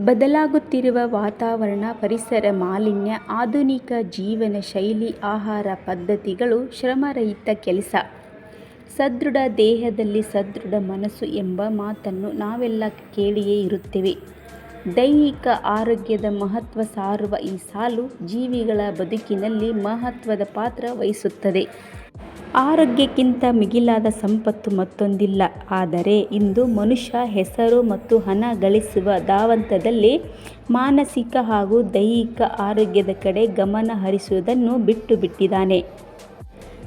ಬದಲಾಗುತ್ತಿರುವ ವಾತಾವರಣ, ಪರಿಸರ ಮಾಲಿನ್ಯ, ಆಧುನಿಕ ಜೀವನ ಶೈಲಿ, ಆಹಾರ ಪದ್ಧತಿಗಳು ಶ್ರಮರಹಿತ ಕೆಲಸ. ಸದೃಢ ದೇಹದಲ್ಲಿ ಸದೃಢ ಮನಸ್ಸು ಎಂಬ ಮಾತನ್ನು ನಾವೆಲ್ಲ ಕೇಳಿಯೇ ಇರುತ್ತೇವೆ. ದೈಹಿಕ ಆರೋಗ್ಯದ ಮಹತ್ವ ಸಾರುವ ಈ ಸಾಲು ಜೀವಿಗಳ ಬದುಕಿನಲ್ಲಿ ಮಹತ್ವದ ಪಾತ್ರ ವಹಿಸುತ್ತದೆ. ಆರೋಗ್ಯಕ್ಕಿಂತ ಮಿಗಿಲಾದ ಸಂಪತ್ತು ಮತ್ತೊಂದಿಲ್ಲ. ಆದರೆ ಇಂದು ಮನುಷ್ಯ ಹೆಸರು ಮತ್ತು ಹಣ ಗಳಿಸುವ ಧಾವಂತದಲ್ಲಿ ಮಾನಸಿಕ ಹಾಗೂ ದೈಹಿಕ ಆರೋಗ್ಯದ ಕಡೆ ಗಮನ ಹರಿಸುವುದನ್ನು ಬಿಟ್ಟು ಬಿಟ್ಟಿದ್ದಾನೆ.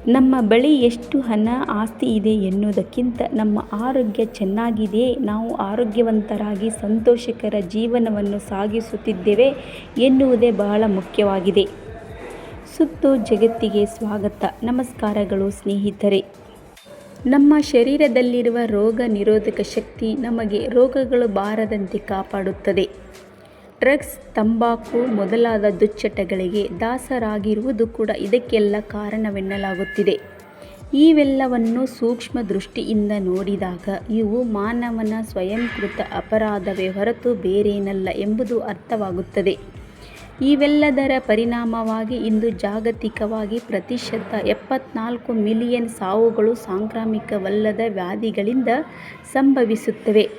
ನಮ್ಮ ಬಳಿ ಎಷ್ಟು ಹಣ ಆಸ್ತಿ ಇದೆ ಎನ್ನುವುದಕ್ಕಿಂತ ನಮ್ಮ ಆರೋಗ್ಯ ಚೆನ್ನಾಗಿದೆ ನಾವು ಆರೋಗ್ಯವಂತರಾಗಿ ಸಂತೋಷಕರ ಜೀವನವನ್ನು ಸಾಗಿಸುತ್ತಿದ್ದೇವೆ ಎನ್ನುವುದೇ ಬಹಳ ಮುಖ್ಯವಾಗಿದೆ. ಸುತ್ತು ಜಗತ್ತಿಗೆ ಸ್ವಾಗತ. ನಮಸ್ಕಾರಗಳು ಸ್ನೇಹಿತರೆ. ನಮ್ಮ ಶರೀರದಲ್ಲಿರುವ ರೋಗ ನಿರೋಧಕ ಶಕ್ತಿ ನಮಗೆ ರೋಗಗಳು ಬಾರದಂತೆ ಕಾಪಾಡುತ್ತದೆ. ಡ್ರಗ್ಸ್, ತಂಬಾಕು ಮೊದಲಾದ ದುಶ್ಚಟಗಳಿಗೆ ದಾಸರಾಗಿರುವುದು ಕೂಡ ಇದಕ್ಕೆಲ್ಲ ಕಾರಣವೆನ್ನಲಾಗುತ್ತಿದೆ. ಇವೆಲ್ಲವನ್ನು ಸೂಕ್ಷ್ಮ ದೃಷ್ಟಿಯಿಂದ ನೋಡಿದಾಗ ಇವು ಮಾನವನ ಸ್ವಯಂಕೃತ ಅಪರಾಧವೇ ಹೊರತು ಬೇರೇನಲ್ಲ ಎಂಬುದು ಅರ್ಥವಾಗುತ್ತದೆ. ಇವೆಲ್ಲದರ ಪರಿಣಾಮವಾಗಿ ಇಂದು ಜಾಗತಿಕವಾಗಿ ಪ್ರತಿಶತ ಎಪ್ಪತ್ನಾಲ್ಕು ಮಿಲಿಯನ್ ಸಾವುಗಳು ಸಾಂಕ್ರಾಮಿಕವಲ್ಲದ ವ್ಯಾಧಿಗಳಿಂದ ಸಂಭವಿಸುತ್ತವೆ.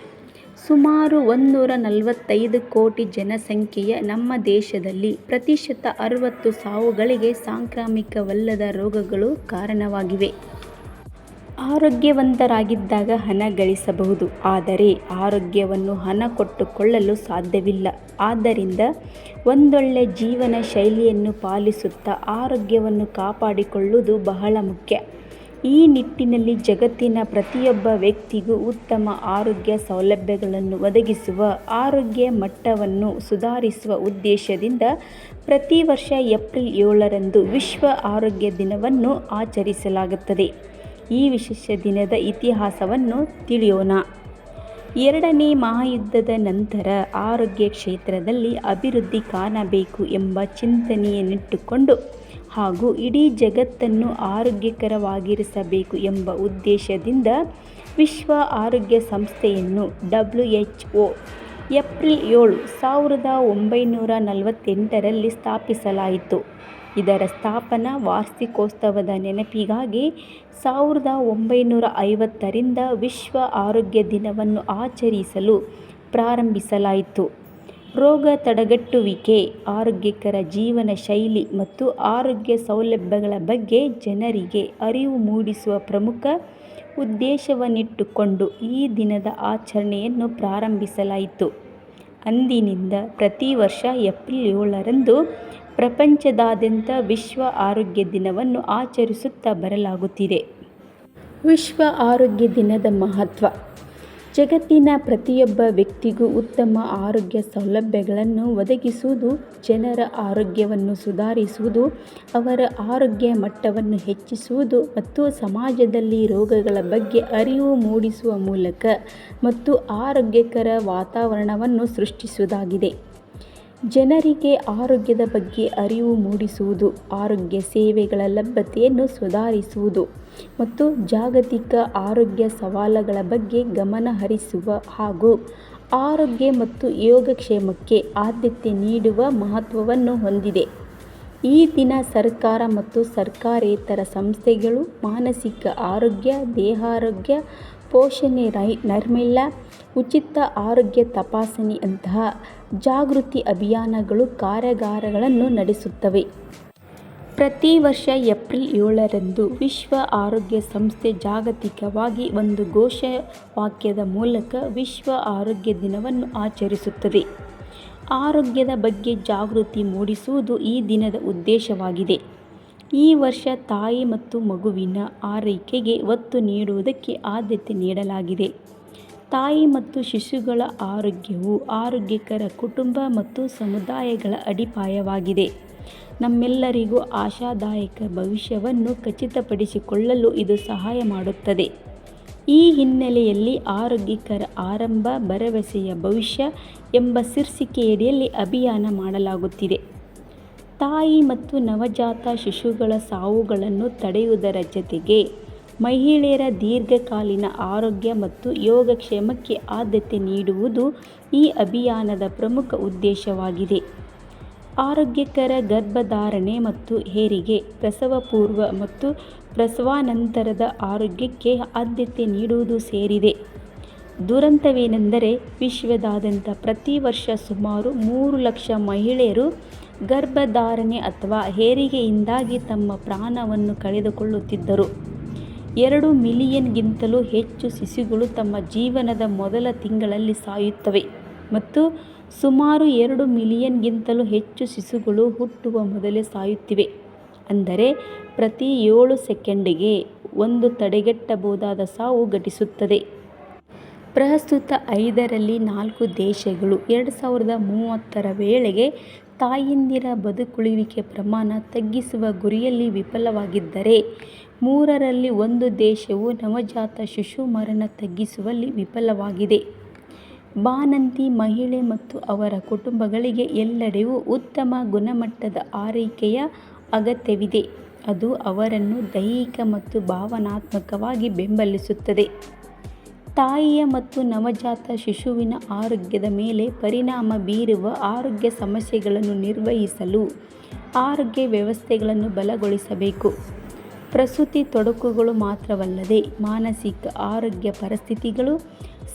ಸುಮಾರು ಒಂದೂರ ನಲವತ್ತೈದು ಕೋಟಿ ಜನಸಂಖ್ಯೆಯ ನಮ್ಮ ದೇಶದಲ್ಲಿ ಪ್ರತಿಶತ ಅರವತ್ತು ಸಾವುಗಳಿಗೆ ಸಾಂಕ್ರಾಮಿಕವಲ್ಲದ ರೋಗಗಳು ಕಾರಣವಾಗಿವೆ. ಆರೋಗ್ಯವಂತರಾಗಿದ್ದಾಗ ಹಣ ಗಳಿಸಬಹುದು. ಆದರೆ ಆರೋಗ್ಯವನ್ನು ಹಣ ಕೊಟ್ಟುಕೊಳ್ಳಲು ಸಾಧ್ಯವಿಲ್ಲ. ಆದ್ದರಿಂದ ಒಂದೊಳ್ಳೆ ಜೀವನ ಶೈಲಿಯನ್ನು ಪಾಲಿಸುತ್ತಾ ಆರೋಗ್ಯವನ್ನು ಕಾಪಾಡಿಕೊಳ್ಳುವುದು ಬಹಳ ಮುಖ್ಯ. ಈ ನಿಟ್ಟಿನಲ್ಲಿ ಜಗತ್ತಿನ ಪ್ರತಿಯೊಬ್ಬ ವ್ಯಕ್ತಿಗೂ ಉತ್ತಮ ಆರೋಗ್ಯ ಸೌಲಭ್ಯಗಳನ್ನು ಒದಗಿಸುವ ಆರೋಗ್ಯ ಮಟ್ಟವನ್ನು ಸುಧಾರಿಸುವ ಉದ್ದೇಶದಿಂದ ಪ್ರತಿ ವರ್ಷ ಏಪ್ರಿಲ್ ಏಳರಂದು ವಿಶ್ವ ಆರೋಗ್ಯ ದಿನವನ್ನು ಆಚರಿಸಲಾಗುತ್ತದೆ. ಈ ವಿಶೇಷ ದಿನದ ಇತಿಹಾಸವನ್ನು ತಿಳಿಯೋಣ. ಎರಡನೇ ಮಹಾಯುದ್ಧದ ನಂತರ ಆರೋಗ್ಯ ಕ್ಷೇತ್ರದಲ್ಲಿ ಅಭಿವೃದ್ಧಿ ಕಾಣಬೇಕು ಎಂಬ ಚಿಂತನೆಯನ್ನಿಟ್ಟುಕೊಂಡು ಹಾಗೂ ಇಡೀ ಜಗತ್ತನ್ನು ಆರೋಗ್ಯಕರವಾಗಿರಿಸಬೇಕು ಎಂಬ ಉದ್ದೇಶದಿಂದ ವಿಶ್ವ ಆರೋಗ್ಯ ಸಂಸ್ಥೆಯನ್ನು ಡಬ್ಲ್ಯೂ ಎಚ್ ಒ ಏಪ್ರಿಲ್ ಏಳು ಸಾವಿರದ ಒಂಬೈನೂರ ನಲವತ್ತೆಂಟರಲ್ಲಿ ಸ್ಥಾಪಿಸಲಾಯಿತು. ಇದರ ಸ್ಥಾಪನಾ ವಾರ್ಷಿಕೋತ್ಸವದ ನೆನಪಿಗಾಗಿ ಸಾವಿರದ ಒಂಬೈನೂರ ಐವತ್ತರಿಂದ ವಿಶ್ವ ಆರೋಗ್ಯ ದಿನವನ್ನು ಆಚರಿಸಲು ಪ್ರಾರಂಭಿಸಲಾಯಿತು. ರೋಗ ತಡೆಗಟ್ಟುವಿಕೆ, ಆರೋಗ್ಯಕರ ಜೀವನ ಶೈಲಿ ಮತ್ತು ಆರೋಗ್ಯ ಸೌಲಭ್ಯಗಳ ಬಗ್ಗೆ ಜನರಿಗೆ ಅರಿವು ಮೂಡಿಸುವ ಪ್ರಮುಖ ಉದ್ದೇಶವನ್ನಿಟ್ಟುಕೊಂಡು ಈ ದಿನದ ಆಚರಣೆಯನ್ನು ಪ್ರಾರಂಭಿಸಲಾಯಿತು. ಅಂದಿನಿಂದ ಪ್ರತಿ ವರ್ಷ ಏಪ್ರಿಲ್ ಏಳರಂದು ಪ್ರಪಂಚದಾದ್ಯಂತ ವಿಶ್ವ ಆರೋಗ್ಯ ದಿನವನ್ನು ಆಚರಿಸುತ್ತಾ ಬರಲಾಗುತ್ತಿದೆ. ವಿಶ್ವ ಆರೋಗ್ಯ ದಿನದ ಮಹತ್ವ. ಜಗತ್ತಿನ ಪ್ರತಿಯೊಬ್ಬ ವ್ಯಕ್ತಿಗೂ ಉತ್ತಮ ಆರೋಗ್ಯ ಸೌಲಭ್ಯಗಳನ್ನು ಒದಗಿಸುವುದು, ಜನರ ಆರೋಗ್ಯವನ್ನು ಸುಧಾರಿಸುವುದು, ಅವರ ಆರೋಗ್ಯ ಮಟ್ಟವನ್ನು ಹೆಚ್ಚಿಸುವುದು ಮತ್ತು ಸಮಾಜದಲ್ಲಿ ರೋಗಗಳ ಬಗ್ಗೆ ಅರಿವು ಮೂಡಿಸುವ ಮೂಲಕ ಮತ್ತು ಆರೋಗ್ಯಕರ ವಾತಾವರಣವನ್ನು ಸೃಷ್ಟಿಸುವುದಾಗಿದೆ. ಜನರಿಗೆ ಆರೋಗ್ಯದ ಬಗ್ಗೆ ಅರಿವು ಮೂಡಿಸುವುದು, ಆರೋಗ್ಯ ಸೇವೆಗಳ ಲಭ್ಯತೆಯನ್ನು ಸುಧಾರಿಸುವುದು ಮತ್ತು ಜಾಗತಿಕ ಆರೋಗ್ಯ ಸವಾಲುಗಳ ಬಗ್ಗೆ ಗಮನ ಹರಿಸುವ ಹಾಗೂ ಆರೋಗ್ಯ ಮತ್ತು ಯೋಗಕ್ಷೇಮಕ್ಕೆ ಆದ್ಯತೆ ನೀಡುವ ಮಹತ್ವವನ್ನು ಹೊಂದಿದೆ. ಈ ದಿನ ಸರ್ಕಾರ ಮತ್ತು ಸರ್ಕಾರೇತರ ಸಂಸ್ಥೆಗಳು ಮಾನಸಿಕ ಆರೋಗ್ಯ, ದೇಹಾರೋಗ್ಯ, ಪೋಷಣೆ ರೈ ನೈರ್ಮಲ್ಯ ಉಚಿತ ಆರೋಗ್ಯ ತಪಾಸಣೆಯಂತಹ ಜಾಗೃತಿ ಅಭಿಯಾನಗಳು ಕಾರ್ಯಾಗಾರಗಳನ್ನು ನಡೆಸುತ್ತವೆ. ಪ್ರತಿ ವರ್ಷ ಏಪ್ರಿಲ್ ಏಳರಂದು ವಿಶ್ವ ಆರೋಗ್ಯ ಸಂಸ್ಥೆ ಜಾಗತಿಕವಾಗಿ ಒಂದು ಘೋಷವಾಕ್ಯದ ಮೂಲಕ ವಿಶ್ವ ಆರೋಗ್ಯ ದಿನವನ್ನು ಆಚರಿಸುತ್ತದೆ. ಆರೋಗ್ಯದ ಬಗ್ಗೆ ಜಾಗೃತಿ ಮೂಡಿಸುವುದು ಈ ದಿನದ ಉದ್ದೇಶವಾಗಿದೆ. ಈ ವರ್ಷ ತಾಯಿ ಮತ್ತು ಮಗುವಿನ ಆರೈಕೆಗೆ ಒತ್ತು ನೀಡುವುದಕ್ಕೆ ಆದ್ಯತೆ ನೀಡಲಾಗಿದೆ. ತಾಯಿ ಮತ್ತು ಶಿಶುಗಳ ಆರೋಗ್ಯವು ಆರೋಗ್ಯಕರ ಕುಟುಂಬ ಮತ್ತು ಸಮುದಾಯಗಳ ಅಡಿಪಾಯವಾಗಿದೆ. ನಮ್ಮೆಲ್ಲರಿಗೂ ಆಶಾದಾಯಕ ಭವಿಷ್ಯವನ್ನು ಖಚಿತಪಡಿಸಿಕೊಳ್ಳಲು ಇದು ಸಹಾಯ ಮಾಡುತ್ತದೆ. ಈ ಹಿನ್ನೆಲೆಯಲ್ಲಿ ಆರೋಗ್ಯಕರ ಆರಂಭ, ಭರವಸೆಯ ಭವಿಷ್ಯ ಎಂಬ ಶೀರ್ಷಿಕೆಯಡಿಯಲ್ಲಿ ಅಭಿಯಾನ ಮಾಡಲಾಗುತ್ತಿದೆ. ತಾಯಿ ಮತ್ತು ನವಜಾತ ಶಿಶುಗಳ ಸಾವುಗಳನ್ನು ತಡೆಯುವುದರ ಜತೆಗೆ ಮಹಿಳೆಯರ ದೀರ್ಘಕಾಲೀನ ಆರೋಗ್ಯ ಮತ್ತು ಯೋಗಕ್ಷೇಮಕ್ಕೆ ಆದ್ಯತೆ ನೀಡುವುದು ಈ ಅಭಿಯಾನದ ಪ್ರಮುಖ ಉದ್ದೇಶವಾಗಿದೆ. ಆರೋಗ್ಯಕರ ಗರ್ಭಧಾರಣೆ ಮತ್ತು ಹೆರಿಗೆ, ಪ್ರಸವಪೂರ್ವ ಮತ್ತು ಪ್ರಸವಾನಂತರದ ಆರೋಗ್ಯಕ್ಕೆ ಆದ್ಯತೆ ನೀಡುವುದು ಸೇರಿದೆ. ದುರಂತವೇನೆಂದರೆ, ವಿಶ್ವದಾದ್ಯಂತ ಪ್ರತಿ ವರ್ಷ ಸುಮಾರು ಮೂರು ಲಕ್ಷ ಮಹಿಳೆಯರು ಗರ್ಭಧಾರಣೆ ಅಥವಾ ಹೆರಿಗೆಯಿಂದಾಗಿ ತಮ್ಮ ಪ್ರಾಣವನ್ನು ಕಳೆದುಕೊಳ್ಳುತ್ತಿದ್ದರು. ಎರಡು ಮಿಲಿಯನ್ಗಿಂತಲೂ ಹೆಚ್ಚು ಶಿಶುಗಳು ತಮ್ಮ ಜೀವನದ ಮೊದಲ ತಿಂಗಳಲ್ಲಿ ಸಾಯುತ್ತವೆ ಮತ್ತು ಸುಮಾರು ಎರಡು ಮಿಲಿಯನ್ಗಿಂತಲೂ ಹೆಚ್ಚು ಶಿಶುಗಳು ಹುಟ್ಟುವ ಮೊದಲೇ ಸಾಯುತ್ತಿವೆ, ಅಂದರೆ ಪ್ರತಿ ಏಳು ಸೆಕೆಂಡಿಗೆ ಒಂದು ತಡೆಗಟ್ಟಬಹುದಾದ ಸಾವು ಘಟಿಸುತ್ತದೆ. ಪ್ರಸ್ತುತ ಐದರಲ್ಲಿ ನಾಲ್ಕು ದೇಶಗಳು ಎರಡು ಸಾವಿರದ ಮೂವತ್ತರ ವೇಳೆಗೆ ತಾಯಂದಿರ ಬದುಕುಳಿವಿಕೆ ಪ್ರಮಾಣ ತಗ್ಗಿಸುವ ಗುರಿಯಲ್ಲಿ ವಿಫಲವಾಗಿದ್ದರೆ, ಮೂರರಲ್ಲಿ ಒಂದು ದೇಶವು ನವಜಾತ ಶಿಶು ಮರಣ ತಗ್ಗಿಸುವಲ್ಲಿ ವಿಫಲವಾಗಿದೆ. ಬಾನಂತಿ ಮಹಿಳೆ ಮತ್ತು ಅವರ ಕುಟುಂಬಗಳಿಗೆ ಎಲ್ಲೆಡೆಯೂ ಉತ್ತಮ ಗುಣಮಟ್ಟದ ಆರೈಕೆಯ ಅಗತ್ಯವಿದೆ, ಅದು ಅವರನ್ನು ದೈಹಿಕ ಮತ್ತು ಭಾವನಾತ್ಮಕವಾಗಿ ಬೆಂಬಲಿಸುತ್ತದೆ. ತಾಯಿಯ ಮತ್ತು ನವಜಾತ ಶಿಶುವಿನ ಆರೋಗ್ಯದ ಮೇಲೆ ಪರಿಣಾಮ ಬೀರುವ ಆರೋಗ್ಯ ಸಮಸ್ಯೆಗಳನ್ನು ನಿರ್ವಹಿಸಲು ಆರೋಗ್ಯ ವ್ಯವಸ್ಥೆಗಳನ್ನು ಬಲಗೊಳಿಸಬೇಕು. ಪ್ರಸೂತಿ ತೊಡಕುಗಳು ಮಾತ್ರವಲ್ಲದೆ ಮಾನಸಿಕ ಆರೋಗ್ಯ ಪರಿಸ್ಥಿತಿಗಳು,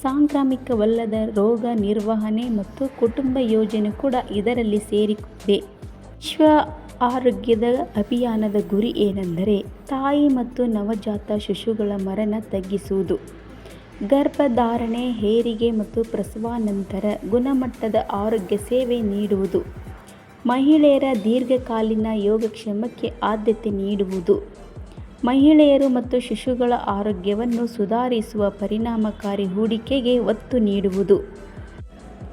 ಸಾಂಕ್ರಾಮಿಕವಲ್ಲದ ರೋಗ ನಿರ್ವಹಣೆ ಮತ್ತು ಕುಟುಂಬ ಯೋಜನೆ ಕೂಡ ಇದರಲ್ಲಿ ಸೇರಿದೆ. ವಿಶ್ವ ಆರೋಗ್ಯದ ಅಭಿಯಾನದ ಗುರಿ ಏನೆಂದರೆ ತಾಯಿ ಮತ್ತು ನವಜಾತ ಶಿಶುಗಳ ಮರಣ ತಗ್ಗಿಸುವುದು, ಗರ್ಭಧಾರಣೆ, ಹೇರಿಗೆ ಮತ್ತು ಪ್ರಸವಾನಂತರ ಗುಣಮಟ್ಟದ ಆರೋಗ್ಯ ಸೇವೆ ನೀಡುವುದು, ಮಹಿಳೆಯರ ದೀರ್ಘಕಾಲೀನ ಯೋಗಕ್ಷೇಮಕ್ಕೆ ಆದ್ಯತೆ ನೀಡುವುದು, ಮಹಿಳೆಯರು ಮತ್ತು ಶಿಶುಗಳ ಆರೋಗ್ಯವನ್ನು ಸುಧಾರಿಸುವ ಪರಿಣಾಮಕಾರಿ ಹೂಡಿಕೆಗೆ ಒತ್ತು ನೀಡುವುದು.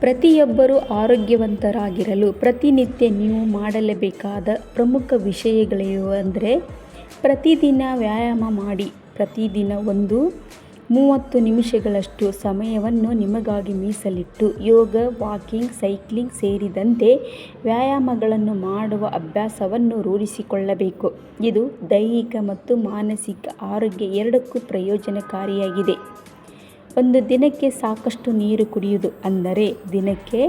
ಪ್ರತಿಯೊಬ್ಬರೂ ಆರೋಗ್ಯವಂತರಾಗಿರಲು ಪ್ರತಿನಿತ್ಯ ನೀವು ಮಾಡಲೇಬೇಕಾದ ಪ್ರಮುಖ ವಿಷಯಗಳೆಂದರೆ ಪ್ರತಿದಿನ ವ್ಯಾಯಾಮ ಮಾಡಿ. ಪ್ರತಿದಿನ ಒಂದು ಮೂವತ್ತು ನಿಮಿಷಗಳಷ್ಟು ಸಮಯವನ್ನು ನಿಮಗಾಗಿ ಮೀಸಲಿಟ್ಟು, ಯೋಗ, ವಾಕಿಂಗ್, ಸೈಕ್ಲಿಂಗ್ ಸೇರಿದಂತೆ ವ್ಯಾಯಾಮಗಳನ್ನು ಮಾಡುವ ಅಭ್ಯಾಸವನ್ನು ರೂಢಿಸಿಕೊಳ್ಳಬೇಕು. ಇದು ದೈಹಿಕ ಮತ್ತು ಮಾನಸಿಕ ಆರೋಗ್ಯ ಎರಡಕ್ಕೂ ಪ್ರಯೋಜನಕಾರಿಯಾಗಿದೆ. ಒಂದು ದಿನಕ್ಕೆ ಸಾಕಷ್ಟು ನೀರು ಕುಡಿಯುವುದು ಅಂದರೆ ದಿನಕ್ಕೆ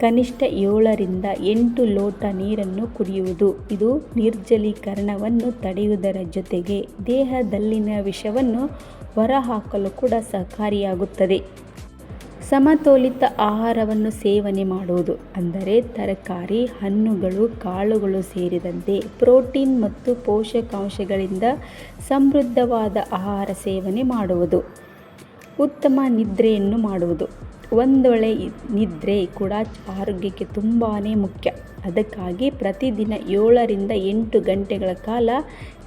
ಕನಿಷ್ಠ ಏಳರಿಂದ ಎಂಟು ಲೋಟ ನೀರನ್ನು ಕುಡಿಯುವುದು. ಇದು ನಿರ್ಜಲೀಕರಣವನ್ನು ತಡೆಯುವುದರ ಜೊತೆಗೆ ದೇಹದಲ್ಲಿನ ವಿಷವನ್ನು ಹೊರಹಾಕಲು ಕೂಡ ಸಹಕಾರಿಯಾಗುತ್ತದೆ. ಸಮತೋಲಿತ ಆಹಾರವನ್ನು ಸೇವನೆ ಮಾಡುವುದು ಅಂದರೆ ತರಕಾರಿ, ಹಣ್ಣುಗಳು, ಕಾಳುಗಳು ಸೇರಿದಂತೆ ಪ್ರೋಟೀನ್ ಮತ್ತು ಪೋಷಕಾಂಶಗಳಿಂದ ಸಮೃದ್ಧವಾದ ಆಹಾರ ಸೇವನೆ ಮಾಡುವುದು. ಉತ್ತಮ ನಿದ್ರೆಯನ್ನು ಮಾಡುವುದು, ಒಂದೊಳೆ ನಿದ್ರೆ ಕೂಡ ಆರೋಗ್ಯಕ್ಕೆ ತುಂಬಾ ಮುಖ್ಯ. ಅದಕ್ಕಾಗಿ ಪ್ರತಿದಿನ ಏಳರಿಂದ ಎಂಟು ಗಂಟೆಗಳ ಕಾಲ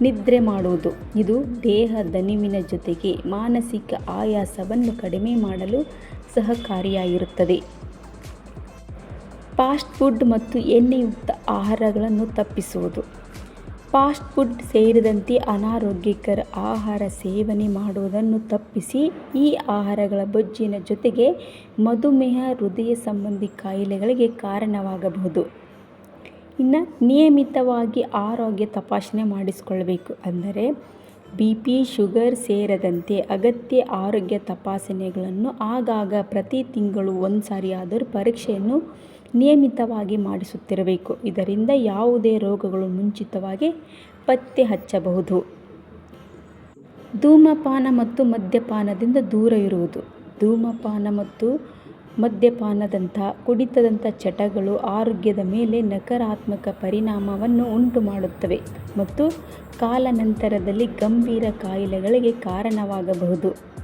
ನಿದ್ರೆ ಮಾಡುವುದು. ಇದು ದೇಹ ದಣಿವಿನ ಜೊತೆಗೆ ಮಾನಸಿಕ ಆಯಾಸವನ್ನು ಕಡಿಮೆ ಮಾಡಲು ಸಹಕಾರಿಯಾಗಿರುತ್ತದೆ. ಫಾಸ್ಟ್ ಫುಡ್ ಮತ್ತು ಎಣ್ಣೆಯುಕ್ತ ಆಹಾರಗಳನ್ನು ತಪ್ಪಿಸುವುದು, ಫಾಸ್ಟ್ ಫುಡ್ ಸೇರಿದಂತೆ ಅನಾರೋಗ್ಯಕರ ಆಹಾರ ಸೇವನೆ ಮಾಡುವುದನ್ನು ತಪ್ಪಿಸಿ ಈ ಆಹಾರಗಳ ಬೊಜ್ಜಿನ ಜೊತೆಗೆ ಮಧುಮೇಹ, ಹೃದಯ ಸಂಬಂಧಿ ಕಾಯಿಲೆಗಳಿಗೆ ಕಾರಣವಾಗಬಹುದು. ಇನ್ನು ನಿಯಮಿತವಾಗಿ ಆರೋಗ್ಯ ತಪಾಸಣೆ ಮಾಡಿಸಿಕೊಳ್ಳಬೇಕು. ಅಂದರೆ ಬಿ ಪಿ, ಶುಗರ್ ಸೇರದಂತೆ ಅಗತ್ಯ ಆರೋಗ್ಯ ತಪಾಸಣೆಗಳನ್ನು ಆಗಾಗ ಪ್ರತಿ ತಿಂಗಳು ಒಂದು ಸಾರಿ ಆದರೂ ಪರೀಕ್ಷೆಯನ್ನು ನಿಯಮಿತವಾಗಿ ಮಾಡಿಸುತ್ತಿರಬೇಕು. ಇದರಿಂದ ಯಾವುದೇ ರೋಗಗಳು ಮುಂಚಿತವಾಗಿ ಪತ್ತೆ ಹಚ್ಚಬಹುದು. ಧೂಮಪಾನ ಮತ್ತು ಮದ್ಯಪಾನದಿಂದ ದೂರ ಇರುವುದು ಧೂಮಪಾನ ಮತ್ತು ಮದ್ಯಪಾನದಂತಹ ಕುಡಿತದಂಥ ಚಟಗಳು ಆರೋಗ್ಯದ ಮೇಲೆ ನಕಾರಾತ್ಮಕ ಪರಿಣಾಮವನ್ನು ಉಂಟು ಮಾಡುತ್ತವೆ ಮತ್ತು ಕಾಲಾನಂತರದಲ್ಲಿ ಗಂಭೀರ ಕಾಯಿಲೆಗಳಿಗೆ ಕಾರಣವಾಗಬಹುದು.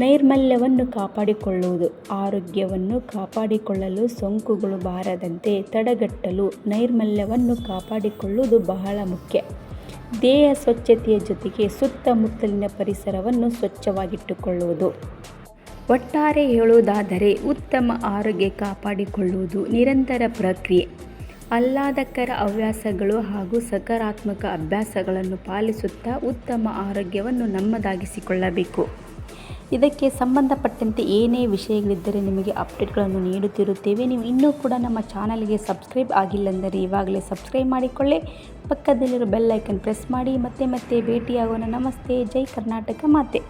ನೈರ್ಮಲ್ಯವನ್ನು ಕಾಪಾಡಿಕೊಳ್ಳುವುದು, ಆರೋಗ್ಯವನ್ನು ಕಾಪಾಡಿಕೊಳ್ಳಲು ಸೋಂಕುಗಳು ಬಾರದಂತೆ ತಡೆಗಟ್ಟಲು ನೈರ್ಮಲ್ಯವನ್ನು ಕಾಪಾಡಿಕೊಳ್ಳುವುದು ಬಹಳ ಮುಖ್ಯ. ದೇಹ ಸ್ವಚ್ಛತೆಯ ಜೊತೆಗೆ ಸುತ್ತಮುತ್ತಲಿನ ಪರಿಸರವನ್ನು ಸ್ವಚ್ಛವಾಗಿಟ್ಟುಕೊಳ್ಳುವುದು. ಒಟ್ಟಾರೆ ಹೇಳುವುದಾದರೆ ಉತ್ತಮ ಆರೋಗ್ಯ ಕಾಪಾಡಿಕೊಳ್ಳುವುದು ನಿರಂತರ ಪ್ರಕ್ರಿಯೆ. ಆಹ್ಲಾದಕರ ಹವ್ಯಾಸಗಳು ಹಾಗೂ ಸಕಾರಾತ್ಮಕ ಅಭ್ಯಾಸಗಳನ್ನು ಪಾಲಿಸುತ್ತಾ ಉತ್ತಮ ಆರೋಗ್ಯವನ್ನು ನಮ್ಮದಾಗಿಸಿಕೊಳ್ಳಬೇಕು. ಇದಕ್ಕೆ ಸಂಬಂಧಪಟ್ಟಂತೆ ಏನೇ ವಿಷಯಗಳಿದ್ದರೆ ನಿಮಗೆ ಅಪ್ಡೇಟ್ಗಳನ್ನು ನೀಡುತ್ತಿರುತ್ತೇವೆ. ನೀವು ಇನ್ನೂ ಕೂಡ ನಮ್ಮ ಚಾನಲ್ಗೆ ಸಬ್ಸ್ಕ್ರೈಬ್ ಆಗಿಲ್ಲಂದರೆ ಇವಾಗಲೇ ಸಬ್ಸ್ಕ್ರೈಬ್ ಮಾಡಿಕೊಳ್ಳಿ. ಪಕ್ಕದಲ್ಲಿರೋ ಬೆಲ್ ಐಕನ್ ಪ್ರೆಸ್ ಮಾಡಿ. ಮತ್ತೆ ಮತ್ತೆ ಭೇಟಿಯಾಗೋಣ. ನಮಸ್ತೆ. ಜೈ ಕರ್ನಾಟಕ ಮಾತೆ.